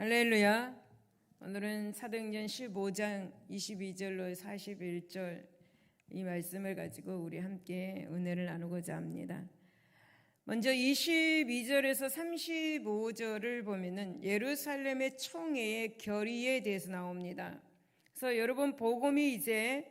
할렐루야. 오늘은 사도행전 15장 22절로 41절 이 말씀을 가지고 우리 함께 은혜를 나누고자 합니다. 먼저 22절에서 35절을 보면은 예루살렘의 총회의 결의에 대해서 나옵니다. 그래서 여러분 복음이 이제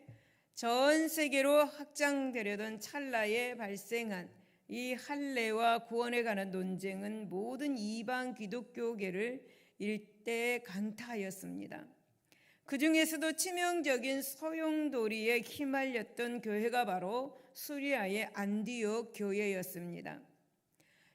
전 세계로 확장되려던 찰나에 발생한 이 할례와 구원에 관한 논쟁은 모든 이방 기독교계를 일대 강타하였습니다. 그 중에서도 치명적인 소용돌이에 휘말렸던 교회가 바로 수리아의 안디옥 교회였습니다.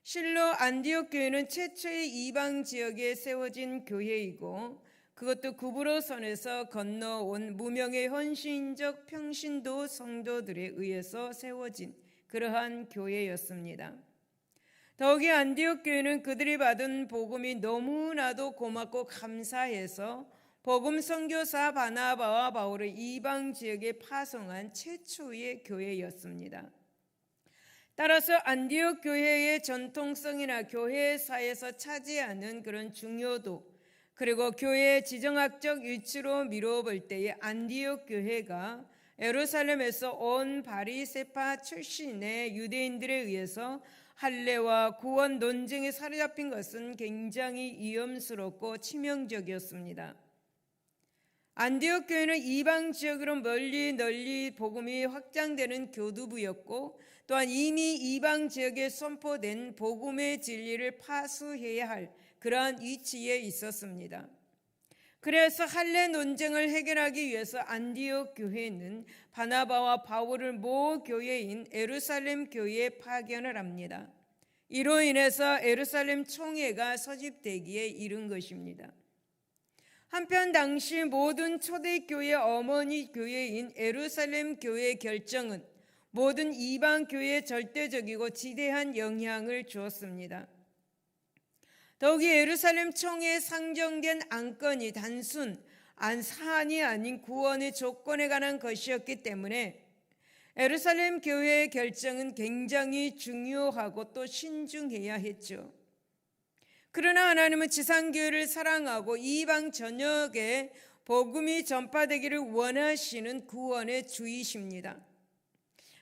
실로 안디옥 교회는 최초의 이방 지역에 세워진 교회이고 그것도 구브로선에서 건너온 무명의 헌신적 평신도 성도들에 의해서 세워진 그러한 교회였습니다. 더욱이 안디옥 교회는 그들이 받은 복음이 너무나도 고맙고 감사해서 복음 선교사 바나바와 바울을 이방 지역에 파송한 최초의 교회였습니다. 따라서 안디옥 교회의 전통성이나 교회사에서 차지하는 그런 중요도 그리고 교회의 지정학적 위치로 미뤄볼 때에 안디옥 교회가 에루살렘에서 온 바리세파 출신의 유대인들에 의해서 할례와 구원 논쟁에 사로잡힌 것은 굉장히 위험스럽고 치명적이었습니다. 안디옥 교회는 이방 지역으로 멀리 널리 복음이 확장되는 교두부였고 또한 이미 이방 지역에 선포된 복음의 진리를 파수해야 할 그러한 위치에 있었습니다. 그래서 할례 논쟁을 해결하기 위해서 안디옥 교회는 바나바와 바울을 모 교회인 에루살렘 교회에 파견을 합니다. 이로 인해서 에루살렘 총회가 소집되기에 이른 것입니다. 한편 당시 모든 초대교회 어머니 교회인 에루살렘 교회의 결정은 모든 이방 교회에 절대적이고 지대한 영향을 주었습니다. 더욱이 예루살렘 총회에 상정된 안건이 단순 안 사안이 아닌 구원의 조건에 관한 것이었기 때문에 예루살렘 교회의 결정은 굉장히 중요하고 또 신중해야 했죠. 그러나 하나님은 지상교회를 사랑하고 이방 전역에 복음이 전파되기를 원하시는 구원의 주이십니다.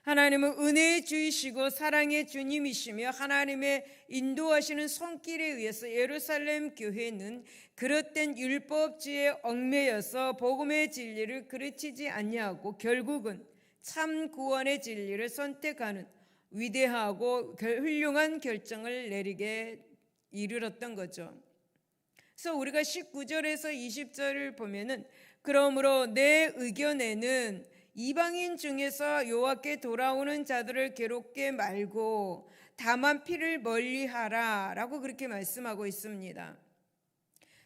하나님은 은혜의 주이시고 사랑의 주님이시며 하나님의 인도하시는 손길에 의해서 예루살렘 교회는 그릇된 율법주의에 얽매여서 복음의 진리를 그르치지 아니하고 결국은 참 구원의 진리를 선택하는 위대하고 훌륭한 결정을 내리게 이르렀던 거죠. 그래서 우리가 19절에서 20절을 보면은 그러므로 내 의견에는 이방인 중에서 여호와께 돌아오는 자들을 괴롭게 말고 다만 피를 멀리하라라고 그렇게 말씀하고 있습니다.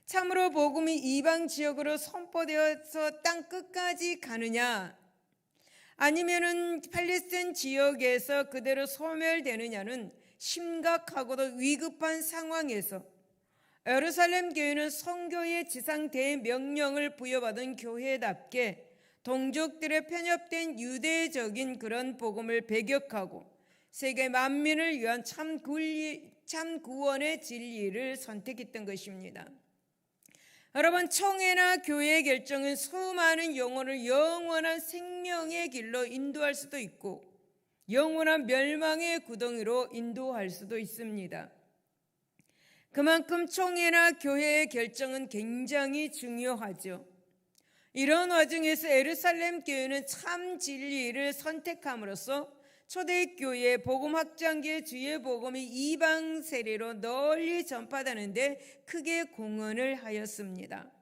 참으로 복음이 이방 지역으로 선포되어서 땅 끝까지 가느냐 아니면은 팔레스타인 지역에서 그대로 소멸되느냐는 심각하고도 위급한 상황에서 예루살렘 교회는 성교의 지상 대명령을 부여받은 교회답게 동족들의 편협된 유대적인 그런 복음을 배격하고 세계 만민을 위한 참, 굴리, 참 구원의 진리를 선택했던 것입니다. 여러분 총회나 교회의 결정은 수많은 영혼을 영원한 생명의 길로 인도할 수도 있고 영원한 멸망의 구덩이로 인도할 수도 있습니다. 그만큼 총회나 교회의 결정은 굉장히 중요하죠. 이런 와중에서 에르살렘 교회는 참 진리를 선택함으로써 초대교회 복음 확장기의 주의 복음이 이방 세례로 널리 전파되는데 크게 공헌을 하였습니다.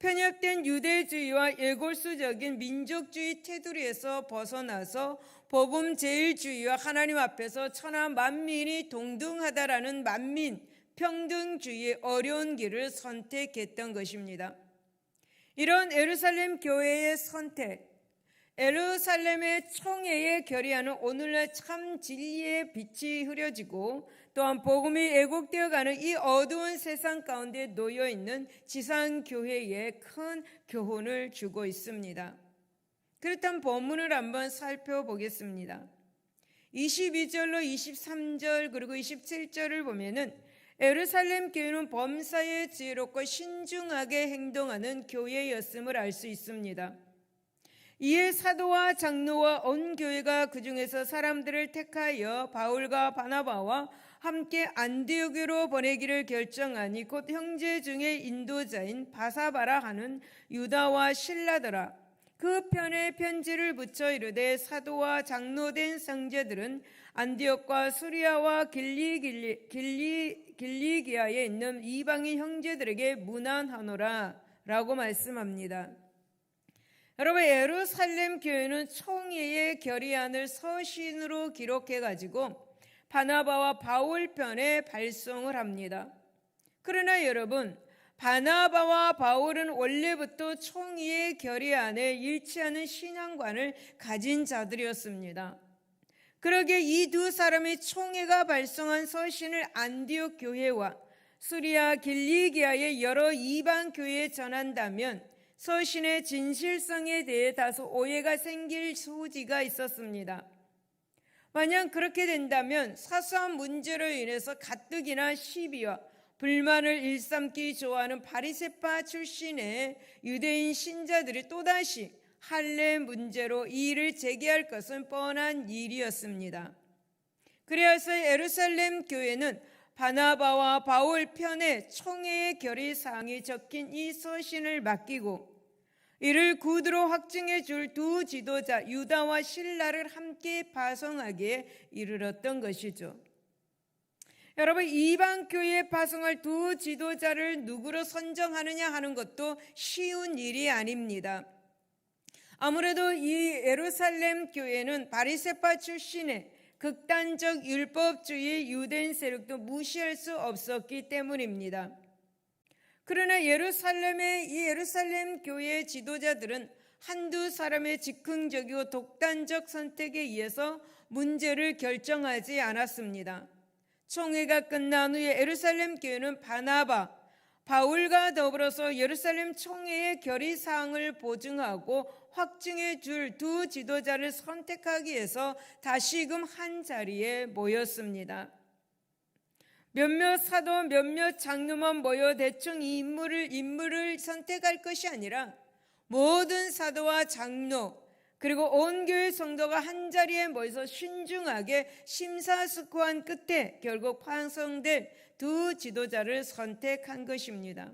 편협된 유대주의와 예골수적인 민족주의 테두리에서 벗어나서 복음 제일주의와 하나님 앞에서 천하 만민이 동등하다라는 만민 평등주의의 어려운 길을 선택했던 것입니다. 이런 에루살렘 교회의 선택, 에루살렘의 총회에 결의하는 오늘날 참 진리의 빛이 흐려지고 또한 복음이 애곡되어 가는 이 어두운 세상 가운데 놓여 있는 지상 교회에 큰 교훈을 주고 있습니다. 그렇다면 본문을 한번 살펴보겠습니다. 22절로 23절 그리고 27절을 보면은 에루살렘 교회는 범사에 지혜롭고 신중하게 행동하는 교회였음을 알 수 있습니다. 이에 사도와 장로와 온 교회가 그 중에서 사람들을 택하여 바울과 바나바와 함께 안디오교로 보내기를 결정하니 곧 형제 중에 인도자인 바사바라 하는 유다와 실라더라. 그 편에 편지를 붙여 이르되 사도와 장로된 성제들은 안디옥과 수리아와 길리 길리 길리 길리기아에 있는 이방인 형제들에게 문안하노라 라고 말씀합니다. 여러분 예루살렘 교회는 총회의 결의안을 서신으로 기록해 가지고 바나바와 바울 편에 발송을 합니다. 그러나 여러분 바나바와 바울은 원래부터 총회의 결의안에 일치하는 신앙관을 가진 자들이었습니다. 그러게 이 두 사람의 총회가 발송한 서신을 안디옥 교회와 수리아 길리기아의 여러 이방 교회에 전한다면 서신의 진실성에 대해 다소 오해가 생길 소지가 있었습니다. 만약 그렇게 된다면 사소한 문제로 인해서 가뜩이나 시비와 불만을 일삼기 좋아하는 바리세파 출신의 유대인 신자들이 또다시 할례 문제로 이의를 제기할 것은 뻔한 일이었습니다. 그래서 예루살렘 교회는 바나바와 바울 편에 총회의 결의 사항이 적힌 이 서신을 맡기고 이를 구두로 확증해 줄 두 지도자 유다와 신라를 함께 파송하기에 이르렀던 것이죠. 여러분 이방 교회에 파송할 두 지도자를 누구로 선정하느냐 하는 것도 쉬운 일이 아닙니다. 아무래도 이 예루살렘 교회는 바리세파 출신의 극단적 율법주의 유대인 세력도 무시할 수 없었기 때문입니다. 그러나 예루살렘의 이 예루살렘 교회의 지도자들은 한두 사람의 즉흥적이고 독단적 선택에 의해서 문제를 결정하지 않았습니다. 총회가 끝난 후에 예루살렘 교회는 바나바, 바울과 더불어서 예루살렘 총회의 결의 사항을 보증하고 확증해 줄 두 지도자를 선택하기 위해서 다시금 한 자리에 모였습니다. 몇몇 사도 몇몇 장로만 모여 대충 이 인물을 인물을 선택할 것이 아니라 모든 사도와 장로 그리고 온 교회 성도가 한 자리에 모여서 신중하게 심사숙고한 끝에 결국 파송된 두 지도자를 선택한 것입니다.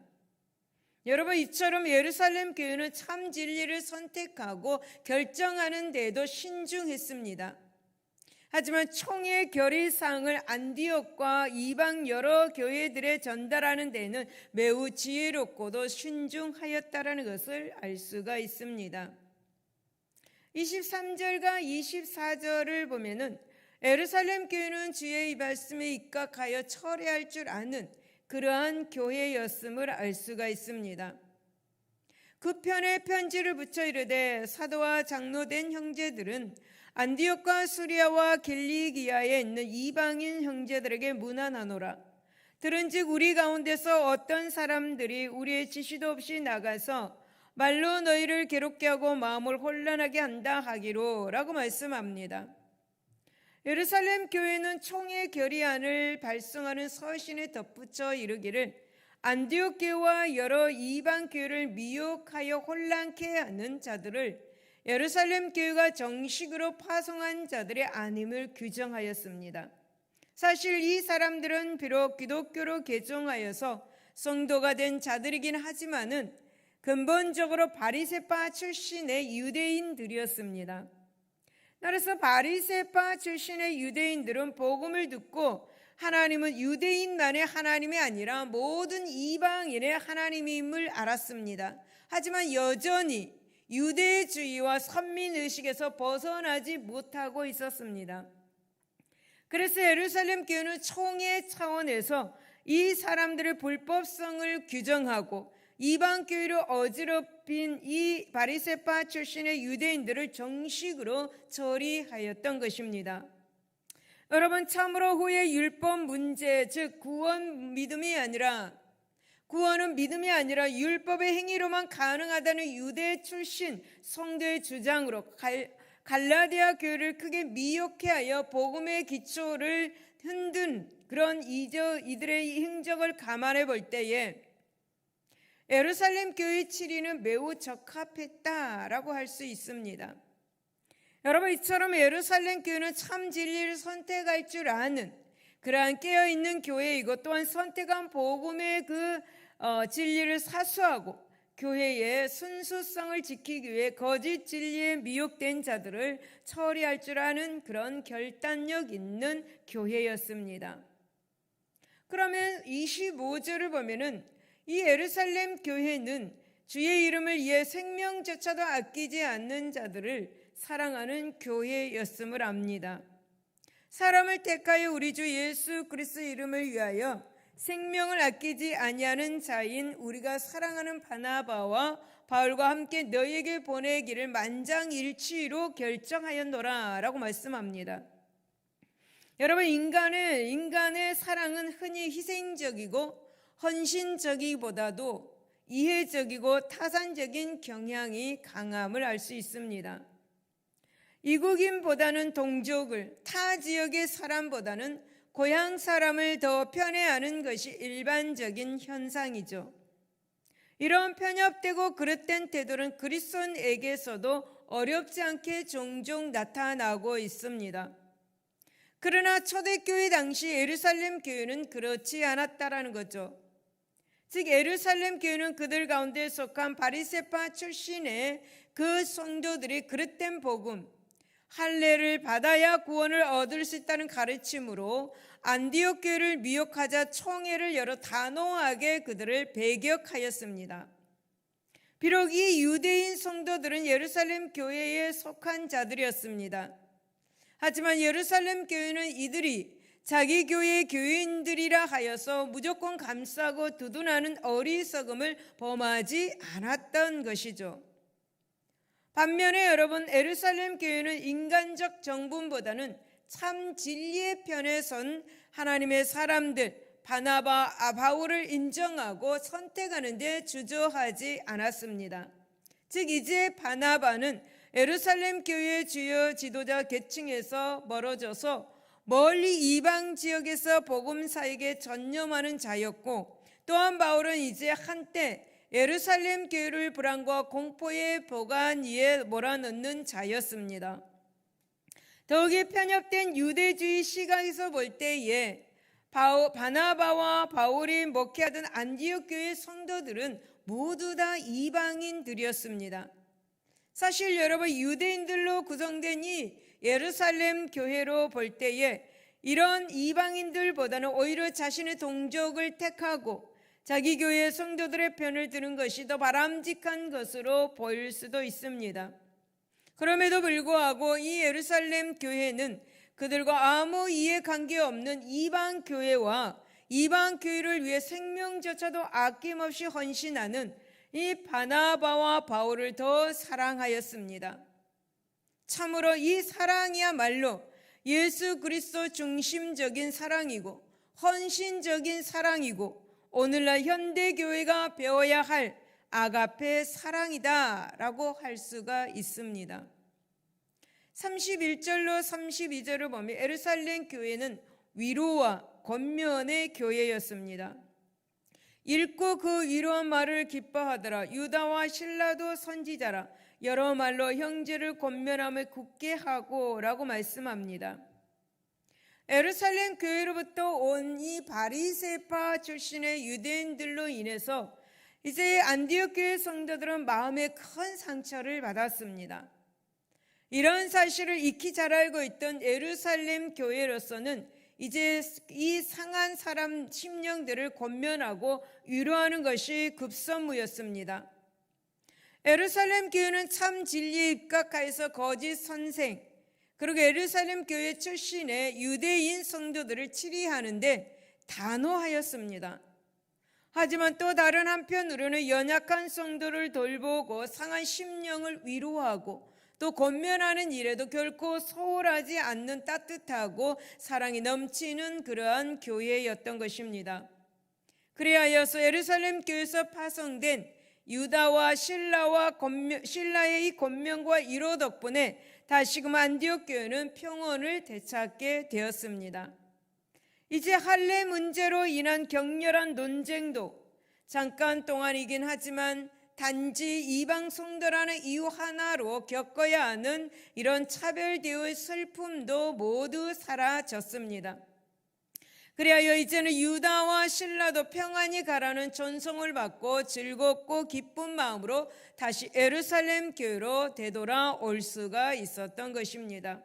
여러분 이처럼 예루살렘 교회는 참 진리를 선택하고 결정하는 데도 신중했습니다. 하지만 총회 결의사항을 안디옥과 이방 여러 교회들에 전달하는 데는 매우 지혜롭고도 신중하였다라는 것을 알 수가 있습니다. 23절과 24절을 보면은 에르살렘 교회는 주의 이 말씀에 입각하여 철회할 줄 아는 그러한 교회였음을 알 수가 있습니다. 그 편에 편지를 붙여 이르되 사도와 장로된 형제들은 안디옥과 수리아와 길리기아에 있는 이방인 형제들에게 문안하노라. 들은즉 우리 가운데서 어떤 사람들이 우리의 지시도 없이 나가서 말로 너희를 괴롭게 하고 마음을 혼란하게 한다 하기로라고 말씀합니다. 예루살렘 교회는 총회 결의안을 발송하는 서신에 덧붙여 이르기를 안디옥 교회와 여러 이방 교회를 미혹하여 혼란케 하는 자들을 예루살렘 교회가 정식으로 파송한 자들의 아님을 규정하였습니다. 사실 이 사람들은 비록 기독교로 개종하여서 성도가 된 자들이긴 하지만은 근본적으로 바리세파 출신의 유대인들이었습니다. 그래서 바리세파 출신의 유대인들은 복음을 듣고 하나님은 유대인만의 하나님이 아니라 모든 이방인의 하나님임을 알았습니다. 하지만 여전히 유대주의와 선민의식에서 벗어나지 못하고 있었습니다. 그래서 예루살렘 교회는 총회 차원에서 이 사람들의 불법성을 규정하고 이방 교회로 어지럽힌 이 바리세파 출신의 유대인들을 정식으로 처리하였던 것입니다. 여러분 참으로 후에 율법 문제 즉 구원 믿음이 아니라 구원은 믿음이 아니라 율법의 행위로만 가능하다는 유대 출신 성도의 주장으로 갈, 갈라디아 교회를 크게 미혹해 하여 복음의 기초를 흔든 그런 이저 이들의 행적을 감안해 볼 때에 예루살렘 교회 치리는 매우 적합했다라고 할 수 있습니다. 여러분 이처럼 예루살렘 교회는 참 진리를 선택할 줄 아는 그러한 깨어 있는 교회이고 또한 선택한 복음의 그 어, 진리를 사수하고 교회의 순수성을 지키기 위해 거짓 진리에 미혹된 자들을 처리할 줄 아는 그런 결단력 있는 교회였습니다. 그러면 25절을 보면은 이 예루살렘 교회는 주의 이름을 위해 생명조차도 아끼지 않는 자들을 사랑하는 교회였음을 압니다. 사람을 택하여 우리 주 예수 그리스도 이름을 위하여 생명을 아끼지 아니하는 자인 우리가 사랑하는 바나바와 바울과 함께 너희에게 보내기를 만장일치로 결정하였노라라고 말씀합니다. 여러분 인간의 인간의 사랑은 흔히 희생적이고 헌신적이보다도 이해적이고 타산적인 경향이 강함을 알 수 있습니다. 이국인보다는 동족을 타 지역의 사람보다는 고향 사람을 더 편애하는 것이 일반적인 현상이죠. 이런 편협되고 그릇된 태도는 그리스도인에게서도 어렵지 않게 종종 나타나고 있습니다. 그러나 초대교회 당시 예루살렘 교회는 그렇지 않았다라는 거죠. 즉 예루살렘 교회는 그들 가운데 속한 바리세파 출신의 그 성도들이 그릇된 복음 할례를 받아야 구원을 얻을 수 있다는 가르침으로 안디옥 교회를 미혹하자 총회를 열어 단호하게 그들을 배격하였습니다. 비록 이 유대인 성도들은 예루살렘 교회에 속한 자들이었습니다. 하지만 예루살렘 교회는 이들이 자기 교회 교인들이라 하여서 무조건 감싸고 두둔하는 어리석음을 범하지 않았던 것이죠. 반면에 여러분 에루살렘 교회는 인간적 정분보다는 참 진리의 편에 선 하나님의 사람들 바나바 아바울을 인정하고 선택하는 데 주저하지 않았습니다. 즉 이제 바나바는 에루살렘 교회의 주요 지도자 계층에서 멀어져서 멀리 이방 지역에서 복음 사에게 전념하는 자였고 또한 바울은 이제 한때 예루살렘 교회를 불안과 공포의 보관 위에 몰아넣는 자였습니다. 더욱이 편협된 유대주의 시각에서 볼 때에 바오, 바나바와 바울이 목회하던 안디옥 교회 성도들은 모두 다 이방인들이었습니다. 사실 여러분 유대인들로 구성된 이 예루살렘 교회로 볼 때에 이런 이방인들보다는 오히려 자신의 동족을 택하고 자기 교회 성도들의 편을 드는 것이 더 바람직한 것으로 보일 수도 있습니다. 그럼에도 불구하고 이 예루살렘 교회는 그들과 아무 이해 관계 없는 이방 교회와 이방 교회를 위해 생명조차도 아낌없이 헌신하는 이 바나바와 바울을 더 사랑하였습니다. 참으로 이 사랑이야말로 예수 그리스도 중심적인 사랑이고 헌신적인 사랑이고 오늘날 현대 교회가 배워야 할 아가페 사랑이다라고 할 수가 있습니다. 31절로 32절을 보면 에르살렘 교회는 위로와 권면의 교회였습니다. 읽고 그 위로한 말을 기뻐하더라. 유다와 신라도 선지자라. 여러 말로 형제를 권면함을 굳게 하고라고 말씀합니다. 에루살렘 교회로부터 온 이 바리세파 출신의 유대인들로 인해서 이제 안디옥 교회 성도들은 마음에 큰 상처를 받았습니다. 이런 사실을 익히 잘 알고 있던 예루살렘 교회로서는 이제 이 상한 사람 심령들을 권면하고 위로하는 것이 급선무였습니다. 에루살렘 교회는 참 진리에 입각하여서 거짓 선생 그리고 에루살렘 교회 출신의 유대인 성도들을 치리하는데 단호하였습니다. 하지만 또 다른 한편으로는 연약한 성도를 돌보고 상한 심령을 위로하고 또 권면하는 일에도 결코 소홀하지 않는 따뜻하고 사랑이 넘치는 그러한 교회였던 것입니다. 그리하여서 예루살렘 교회에서 파송된 유다와 신라와 권면, 신라의 이 권면과 이로 덕분에 다시금 안디옥 교회는 평온을 되찾게 되었습니다. 이제 할례 문제로 인한 격렬한 논쟁도 잠깐 동안이긴 하지만 단지 이방 성도라는 이유 하나로 겪어야 하는 이런 차별 대우의 슬픔도 모두 사라졌습니다. 그리하여 이제는 유다와 신라도 평안히 가라는 전송을 받고 즐겁고 기쁜 마음으로 다시 에루살렘 교회로 되돌아올 수가 있었던 것입니다.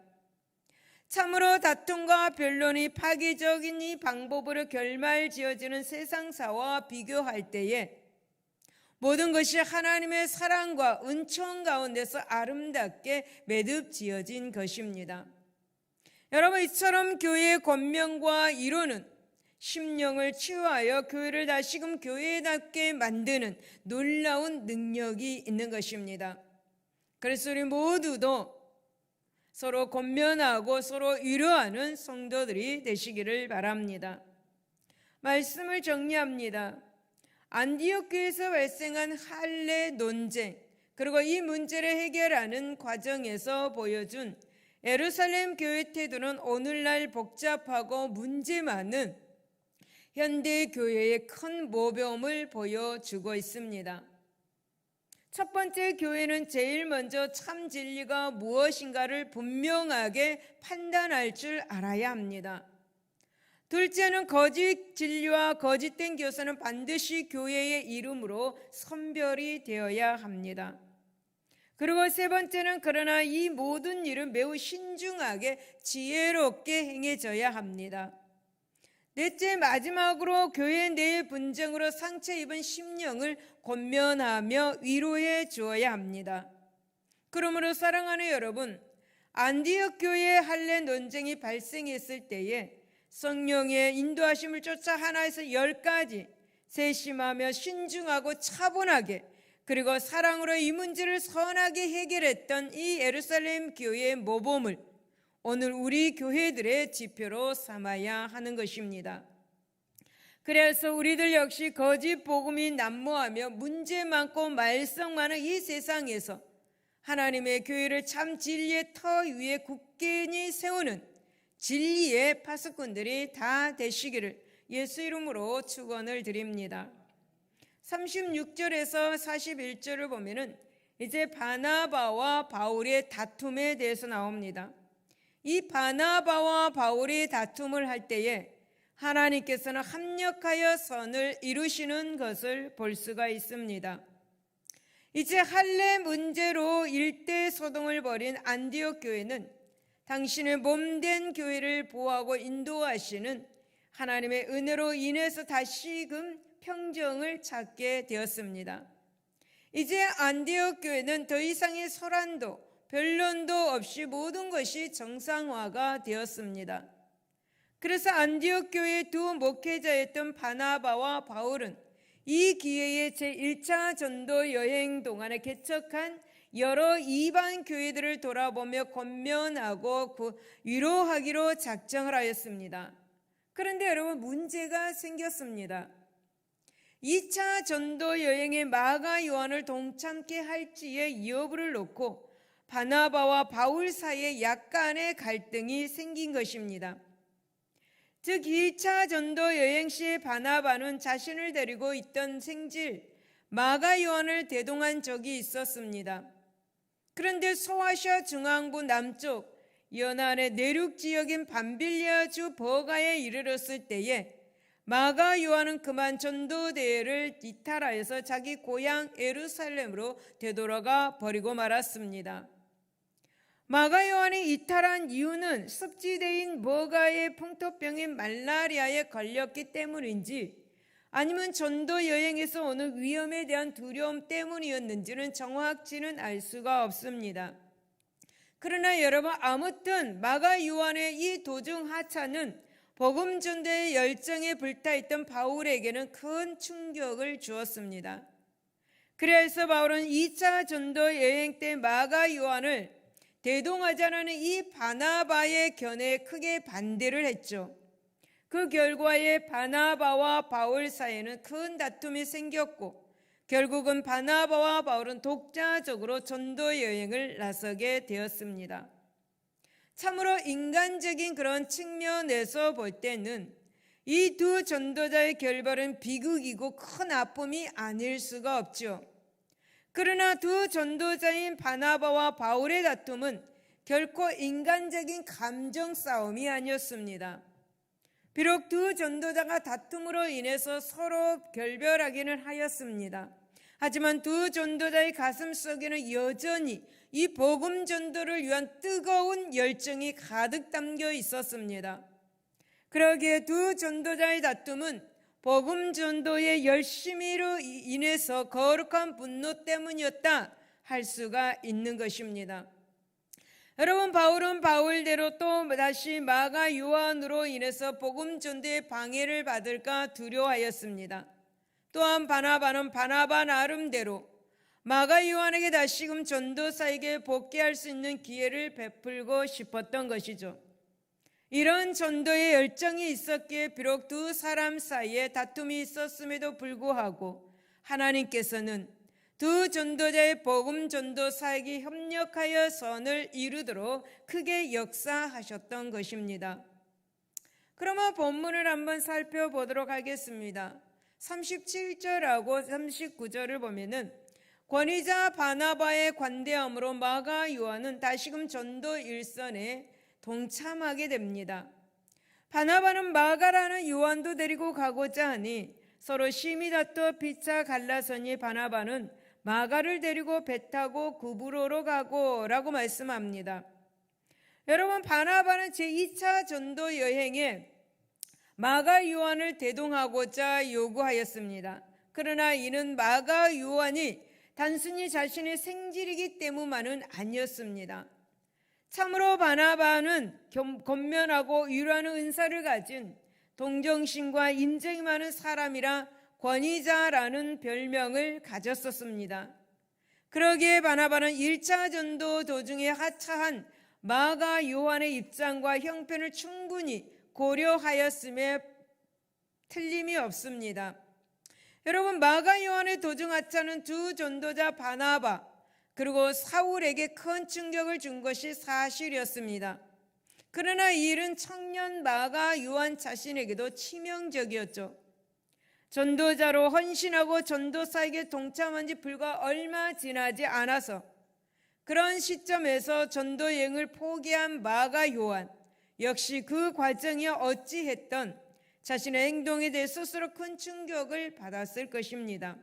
참으로 다툼과 변론이 파괴적인 이 방법으로 결말 지어지는 세상사와 비교할 때에 모든 것이 하나님의 사랑과 은총 가운데서 아름답게 매듭 지어진 것입니다. 여러분 이처럼 교회의 권명과 이루는 심령을 치유하여 교회를 다시금 교회답게 만드는 놀라운 능력이 있는 것입니다. 그래서 우리 모두도 서로 권면하고 서로 위로하는 성도들이 되시기를 바랍니다. 말씀을 정리합니다. 안디옥 교에서 발생한 할례 논쟁 그리고 이 문제를 해결하는 과정에서 보여준 에루살렘 교회 태도는 오늘날 복잡하고 문제 많은 현대 교회의 큰 모범을 보여주고 있습니다. 첫 번째 교회는 제일 먼저 참 진리가 무엇인가를 분명하게 판단할 줄 알아야 합니다. 둘째는 거짓 진리와 거짓된 교사는 반드시 교회의 이름으로 선별이 되어야 합니다. 그리고 세 번째는 그러나 이 모든 일은 매우 신중하게 지혜롭게 행해져야 합니다. 넷째 마지막으로 교회 내 분쟁으로 상처 입은 심령을 권면하며 위로해 주어야 합니다. 그러므로 사랑하는 여러분, 안디옥 교회 할례 논쟁이 발생했을 때에 성령의 인도하심을 쫓아 하나에서 열까지 세심하며 신중하고 차분하게 그리고 사랑으로 이 문제를 선하게 해결했던 이 예루살렘 교회의 모범을 오늘 우리 교회들의 지표로 삼아야 하는 것입니다. 그래서 우리들 역시 거짓 복음이 난무하며 문제 많고 말썽 많은 이 세상에서 하나님의 교회를 참 진리의 터 위에 굳게 세우는 진리의 파수꾼들이 다 되시기를 예수 이름으로 축원을 드립니다. 36절에서 41절을 보면은 이제 바나바와 바울의 다툼에 대해서 나옵니다. 이 바나바와 바울이 다툼을 할 때에 하나님께서는 합력하여 선을 이루시는 것을 볼 수가 있습니다. 이제 할례 문제로 일대 소동을 벌인 안디옥 교회는 당신의 몸된 교회를 보호하고 인도하시는 하나님의 은혜로 인해서 다시금 평정을 찾게 되었습니다. 이제 안디옥 교회는 더 이상의 소란도 변론도 없이 모든 것이 정상화가 되었습니다. 그래서 안디옥 교회의 두 목회자였던 바나바와 바울은 이 기회에 제1차 전도 여행 동안에 개척한 여러 이방 교회들을 돌아보며 권면하고 위로하기로 작정을 하였습니다. 그런데 여러분 문제가 생겼습니다. 2차 전도 여행에 마가 요한을 동참케 할지의 여부를 놓고 바나바와 바울 사이에 약간의 갈등이 생긴 것입니다. 즉 1차 전도 여행 시 바나바는 자신을 데리고 있던 생질 마가 요한을 대동한 적이 있었습니다. 그런데 소아시아 중앙부 남쪽 연안의 내륙 지역인 밤빌리아주 버가에 이르렀을 때에 마가 요한은 그만 전도대회를 이탈하여서 자기 고향 에루살렘으로 되돌아가 버리고 말았습니다. 마가 요한이 이탈한 이유는 습지대인 버가의 풍토병인 말라리아에 걸렸기 때문인지 아니면 전도 여행에서 오는 위험에 대한 두려움 때문이었는지는 정확치는 알 수가 없습니다. 그러나 여러분 아무튼 마가 요한의 이 도중 하차는 복음 전도의 열정에 불타있던 바울에게는 큰 충격을 주었습니다. 그래서 바울은 2차 전도 여행 때 마가 요한을 대동하자는 이 바나바의 견해에 크게 반대를 했죠. 그 결과에 바나바와 바울 사이에는 큰 다툼이 생겼고 결국은 바나바와 바울은 독자적으로 전도 여행을 나서게 되었습니다. 참으로 인간적인 그런 측면에서 볼 때는 이 두 전도자의 결별은 비극이고 큰 아픔이 아닐 수가 없죠. 그러나 두 전도자인 바나바와 바울의 다툼은 결코 인간적인 감정 싸움이 아니었습니다. 비록 두 전도자가 다툼으로 인해서 서로 결별하기는 하였습니다. 하지만 두 전도자의 가슴 속에는 여전히 이 복음 전도를 위한 뜨거운 열정이 가득 담겨 있었습니다. 그러기에 두 전도자의 다툼은 복음 전도의 열심히로 인해서 거룩한 분노 때문이었다 할 수가 있는 것입니다. 여러분 바울은 바울대로 또 다시 마가 요한으로 인해서 복음 전도의 방해를 받을까 두려워하였습니다. 또한 바나바는 바나바 나름대로 마가 요한에게 다시금 전도사에게 복귀할 수 있는 기회를 베풀고 싶었던 것이죠. 이런 전도의 열정이 있었기에 비록 두 사람 사이에 다툼이 있었음에도 불구하고 하나님께서는 두 전도자의 복음 전도 사역이 협력하여 선을 이루도록 크게 역사하셨던 것입니다. 그러면 본문을 한번 살펴보도록 하겠습니다. 37절하고 39절을 보면은 권위자 바나바의 관대함으로 마가 요한은 다시금 전도 일선에 동참하게 됩니다. 바나바는 마가라는 요한도 데리고 가고자 하니 서로 심히 다투어 피차 갈라서니 바나바는 마가를 데리고 배 타고 구브로로 가고 라고 말씀합니다. 여러분 바나바는 제2차 전도 여행에 마가 요한을 대동하고자 요구하였습니다. 그러나 이는 마가 요한이 단순히 자신의 생질이기 때문만은 아니었습니다. 참으로 바나바는 권면하고 위로하는 은사를 가진 동정심과 인정이 많은 사람이라 권위자라는 별명을 가졌었습니다. 그러기에 바나바는 1차 전도 도중에 하차한 마가 요한의 입장과 형편을 충분히 고려하였음에 틀림이 없습니다. 여러분 마가 요한의 도중 하차는 두 전도자 바나바 그리고 사울에게 큰 충격을 준 것이 사실이었습니다. 그러나 이 일은 청년 마가 요한 자신에게도 치명적이었죠. 전도자로 헌신하고 전도사에게 동참한 지 불과 얼마 지나지 않아서 그런 시점에서 전도 여행을 포기한 마가 요한 역시 그 과정이 어찌했던 자신의 행동에 대해 스스로 큰 충격을 받았을 것입니다.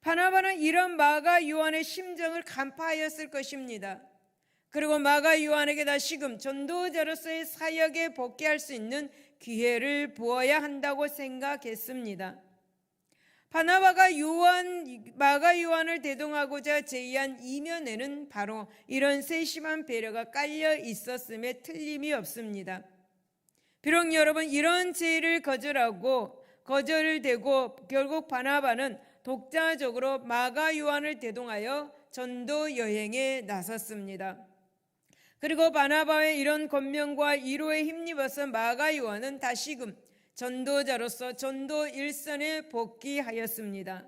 바나바는 이런 마가 요한의 심정을 간파하였을 것입니다. 그리고 마가 요한에게 다시금 전도자로서의 사역에 복귀할 수 있는 기회를 부어야 한다고 생각했습니다. 바나바가 요한 마가 요한을 대동하고자 제의한 이면에는 바로 이런 세심한 배려가 깔려 있었음에 틀림이 없습니다. 비록 여러분 이런 제의를 거절하고 거절을 대고 결국 바나바는 독자적으로 마가 요한을 대동하여 전도 여행에 나섰습니다. 그리고 바나바의 이런 권명과 이로에 힘입어서 마가 요한은 다시금 전도자로서 전도 일선에 복귀하였습니다.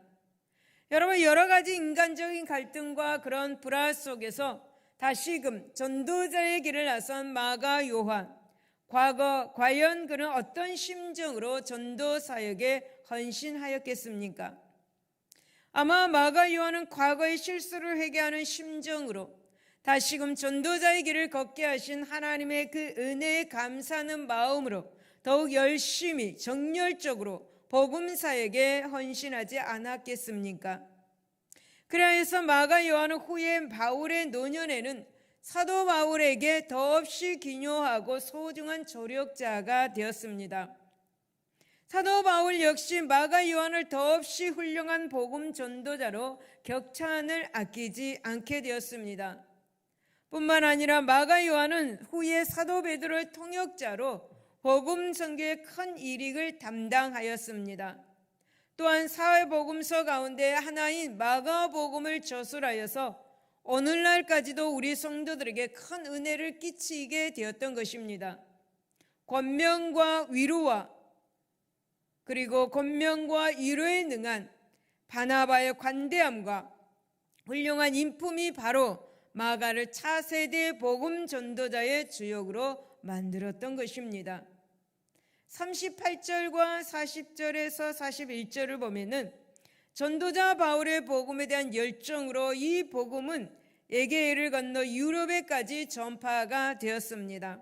여러분 여러 가지 인간적인 갈등과 그런 불화 속에서 다시금 전도자의 길을 나선 마가 요한 과거 과연 그는 어떤 심정으로 전도 사역에 헌신하였겠습니까? 아마 마가 요한은 과거의 실수를 회개하는 심정으로 다시금 전도자의 길을 걷게 하신 하나님의 그 은혜에 감사하는 마음으로 더욱 열심히 정열적으로 복음 사역에 헌신하지 않았겠습니까? 그래서 마가 요한은 후에 바울의 노년에는 사도 바울에게 더없이 기묘하고 소중한 조력자가 되었습니다. 사도 바울 역시 마가 요한을 더없이 훌륭한 복음 전도자로 격찬을 아끼지 않게 되었습니다. 뿐만 아니라 마가 요한은 후에 사도 베드로의 통역자로 복음 선교의 큰 이익을 담당하였습니다. 또한 사회 복음서 가운데 하나인 마가 복음을 저술하여서 오늘날까지도 우리 성도들에게 큰 은혜를 끼치게 되었던 것입니다. 권명과 위로와 그리고 권명과 위로에 능한 바나바의 관대함과 훌륭한 인품이 바로 마가를 차세대 복음 전도자의 주역으로 만들었던 것입니다. 38절과 40절에서 41절을 보면은 전도자 바울의 복음에 대한 열정으로 이 복음은 에게해를 건너 유럽에까지 전파가 되었습니다.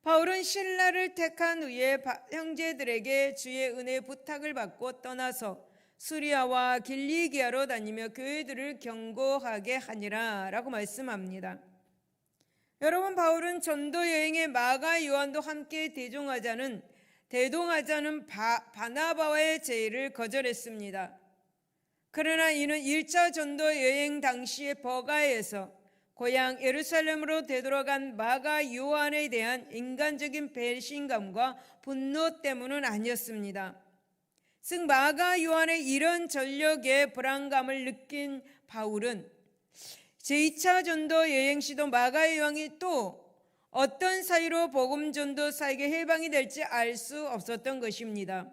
바울은 신라를 택한 후에 바- 형제들에게 주의 은혜 부탁을 받고 떠나서 수리아와 길리기아로 다니며 교회들을 경고하게 하니라 라고 말씀합니다. 여러분 바울은 전도 여행에 마가 요한도 함께 대종하자는 대동하자는 바, 바나바와의 제의를 거절했습니다. 그러나 이는 1차 전도 여행 당시의 버가에서 고향 예루살렘으로 되돌아간 마가 요한에 대한 인간적인 배신감과 분노 때문은 아니었습니다. 즉 마가 요한의 이런 전력의 불안감을 느낀 바울은 제2차 전도 여행 시도 마가 요한이 또 어떤 사이로 복음 전도 사에게 해방이 될지 알 수 없었던 것입니다.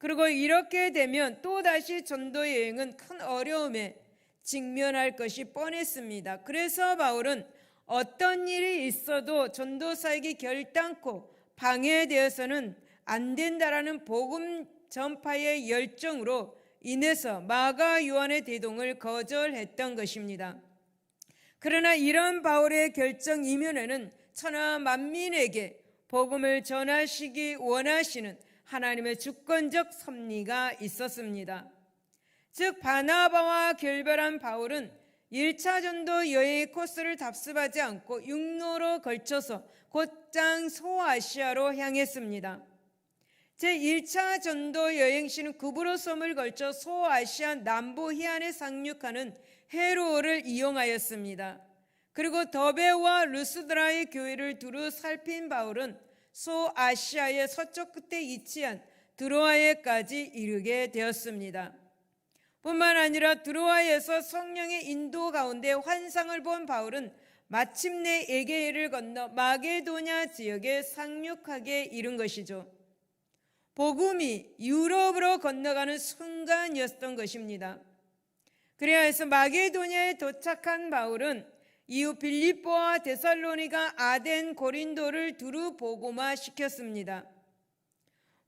그리고 이렇게 되면 또 다시 전도 여행은 큰 어려움에 직면할 것이 뻔했습니다. 그래서 바울은 어떤 일이 있어도 전도사에게 결단코 방해되어서는 안 된다라는 복음 전파의 열정으로 인해서 마가 요한의 대동을 거절했던 것입니다. 그러나 이런 바울의 결정 이면에는 천하 만민에게 복음을 전하시기 원하시는 하나님의 주권적 섭리가 있었습니다. 즉 바나바와 결별한 바울은 1차 전도 여행의 코스를 답습하지 않고 육로로 걸쳐서 곧장 소아시아로 향했습니다. 제1차 전도 여행 시는 구브로 섬을 걸쳐 소아시아 남부 해안에 상륙하는 헤로를 이용하였습니다. 그리고 더베와 루스드라의 교회를 두루 살핀 바울은 소아시아의 서쪽 끝에 위치한 드로아에까지 이르게 되었습니다. 뿐만 아니라 드로아에서 성령의 인도 가운데 환상을 본 바울은 마침내 에게해를 건너 마게도냐 지역에 상륙하게 이른 것이죠. 복음이 유럽으로 건너가는 순간이었던 것입니다. 그래야 해서 마게도냐에 도착한 바울은 이후 빌립보와 데살로니가 아덴 고린도를 두루 복음화 시켰습니다.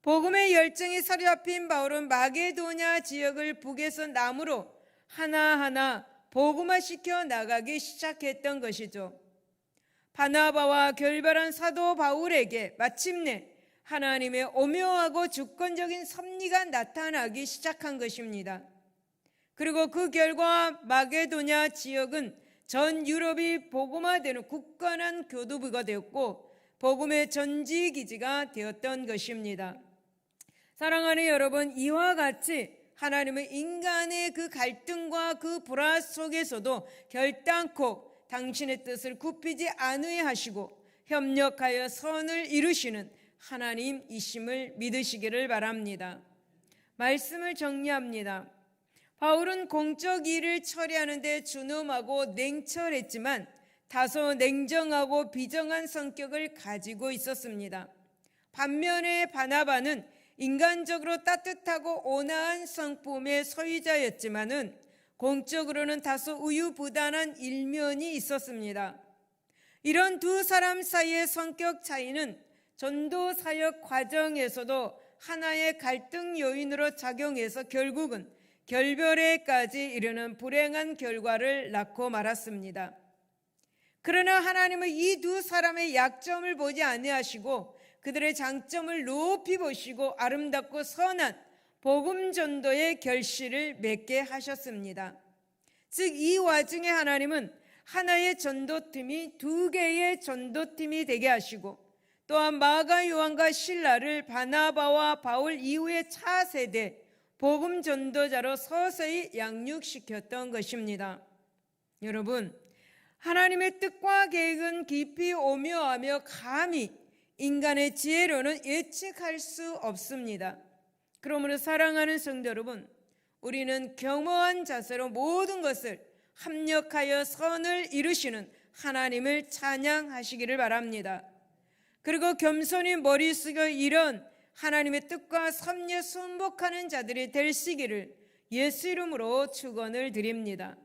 복음의 열정이 사로잡힌 바울은 마게도냐 지역을 북에서 남으로 하나하나 복음화 시켜 나가기 시작했던 것이죠. 바나바와 결별한 사도 바울에게 마침내 하나님의 오묘하고 주권적인 섭리가 나타나기 시작한 것입니다. 그리고 그 결과 마게도냐 지역은 전 유럽이 복음화되는 굳건한 교두부가 되었고 복음의 전지 기지가 되었던 것입니다. 사랑하는 여러분, 이와 같이 하나님은 인간의 그 갈등과 그 불화 속에서도 결단코 당신의 뜻을 굽히지 않으게 하시고 협력하여 선을 이루시는 하나님이심을 믿으시기를 바랍니다. 말씀을 정리합니다. 바울은 공적 일을 처리하는데 준엄하고 냉철했지만 다소 냉정하고 비정한 성격을 가지고 있었습니다. 반면에 바나바는 인간적으로 따뜻하고 온화한 성품의 소유자였지만은 공적으로는 다소 우유부단한 일면이 있었습니다. 이런 두 사람 사이의 성격 차이는 전도 사역 과정에서도 하나의 갈등 요인으로 작용해서 결국은 결별에까지 이르는 불행한 결과를 낳고 말았습니다. 그러나 하나님은 이 두 사람의 약점을 보지 아니하시고 그들의 장점을 높이 보시고 아름답고 선한 복음 전도의 결실을 맺게 하셨습니다. 즉 이 와중에 하나님은 하나의 전도팀이 두 개의 전도팀이 되게 하시고 또한 마가 요한과 신라를 바나바와 바울 이후의 차세대 복음 전도자로 서서히 양육시켰던 것입니다. 여러분, 하나님의 뜻과 계획은 깊이 오묘하며 감히 인간의 지혜로는 예측할 수 없습니다. 그러므로 사랑하는 성도 여러분, 우리는 겸허한 자세로 모든 것을 합력하여 선을 이루시는 하나님을 찬양하시기를 바랍니다. 그리고 겸손히 머리 숙여 이런 하나님의 뜻과 섭리에 순복하는 자들이 되시기를 예수 이름으로 축원을 드립니다.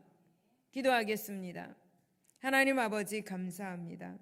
기도하겠습니다. 하나님 아버지 감사합니다.